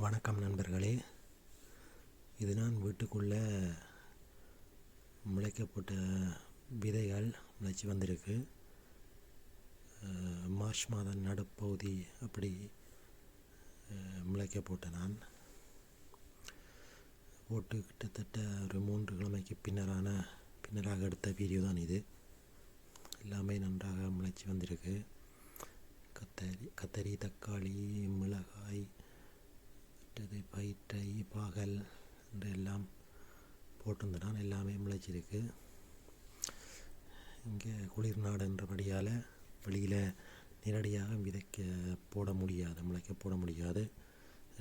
வணக்கம் நண்பர்களே. இது நான் வீட்டுக்குள்ளே முளைக்கப்பட்ட விதைகள் முளைச்சி வந்திருக்கு. மார்ச் மாதம் நடுப்பகுதி அப்படி முளைக்கப்போட்ட முளைக்க போட்ட நான். போட்டு கிட்டத்தட்ட ஒரு மூன்று கிழமைக்கு பின்னரான பின்னராக எடுத்த வீடியோ தான் இது. எல்லாமே நன்றாக முளைச்சி வந்திருக்கு. கத்தரி கத்தரி தக்காளி மிளகாய் என்று எல்லாம் போட்டிருந்தான். எல்லாமே முளைச்சிருக்கு. இங்கே குளிர் நாடுன்றபடியால் வெளியில் நேரடியாக விதைக்க போட முடியாது முளைக்க போட முடியாது.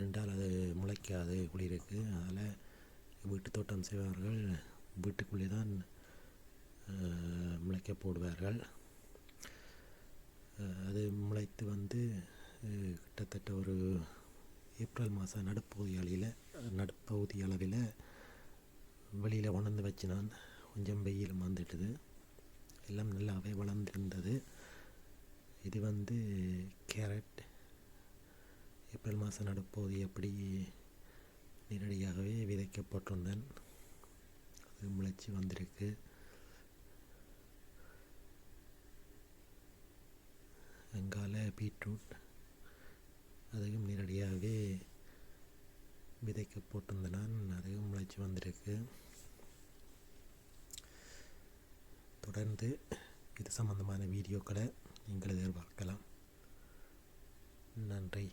ரெண்டால் அது முளைக்காது குளிருக்கு. அதில் வீட்டு தோட்டம் செய்வார்கள். வீட்டுக்குள்ளே தான் முளைக்க போடுவார்கள். அது முளைத்து வந்து கிட்டத்தட்ட ஒரு ஏப்ரல் மாதம் நடுப்பகுதி அளவில் நடுப்பகுதி அளவில் வெளியில் உணர்ந்து வச்சு நான் கொஞ்சம் வெயில் வந்துட்டுது. எல்லாம் நல்லாவே வளர்ந்துருந்தது. இது வந்து கேரட். ஏப்ரல் மாதம் நடுப்பகுதி அப்படி நேரடியாகவே விதைக்கப்பட்டிருந்தேன். அது முளைச்சி வந்திருக்கு. வெங்கால பீட்ரூட் அதையும் நேரடியாகவே விதைக்க போட்டிருந்த நான் அதையும் முளைச்சி வந்திருக்கு. தொடர்ந்து இது சம்பந்தமான வீடியோக்களை நீங்கள் எதிர்பார்க்கலாம். நன்றி.